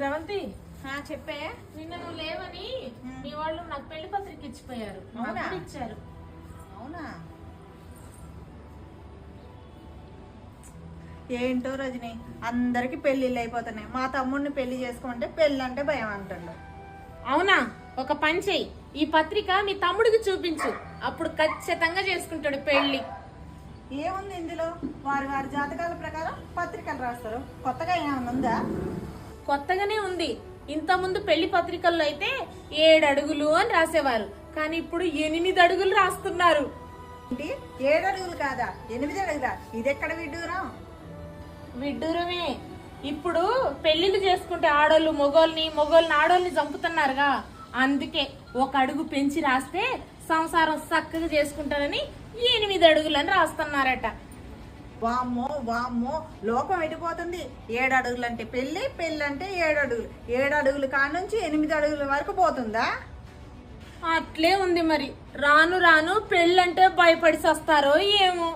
స్రవంతి ఆ, చెప్పే. నిన్న నువ్వు లేవని మ్. వాళ్ళు నాకు పెళ్ళి పత్రిక ఇచ్చిపోయారు. అవునా? ఇచ్చారు. అవునా? ఏంటో రజని అందరికి పెళ్ళిళ్ళు అయిపోతున్నాయి. మా తమ్ముడిని పెళ్ళి చేసుకుంటే పెళ్ళి అంటే భయం అంటుండు. అవునా? ఒక పని చెయ్యి. ఈ పత్రిక మీ తమ్ముడికి చూపించు. అప్పుడు ఖచ్చితంగా చేసుకుంటాడు పెళ్ళి ఏముంది ఇందులో? వారి వారి జాతకాల ప్రకారం పత్రికలు రాస్తారు. కొత్తగా ఏమైనా ఉందా? కొత్తగానే ఉంది. ఇంత ముందు పెళ్ళి పత్రికల్లో అయితే ఏడు అడుగులు అని రాసేవారు. కానీ ఇప్పుడు ఎనిమిది అడుగులు రాస్తున్నారు. ఏంటి? ఏడు అడుగులు కాదా? ఎనిమిది అడుగులా ఇది ఎక్కడ విడ్డూరం? విడ్డూరమే. ఇప్పుడు పెళ్ళిళ్ళు చేసుకుంటే ఆడోళ్ళు మొగోల్ని మొగోళ్ళని ఆడోళ్ళని చంపుతున్నారుగా. అందుకే ఒక అడుగు పెంచి రాస్తే సంసారం చక్కగా చేసుకుంటారని ఎనిమిది అడుగులని రాస్తున్నారట. వామ్మో వామ్మో లోకం వెళ్ళిపోతుంది ఏడు అడుగులు అంటే పెళ్ళి పెళ్ళి అంటే ఏడు అడుగులు ఏడు అడుగులు కానుంచి ఎనిమిది అడుగుల వరకు పోతుందా? అట్లే ఉంది మరి. రాను రాను పెళ్ళంటే భయపడి వస్తారో ఏమో.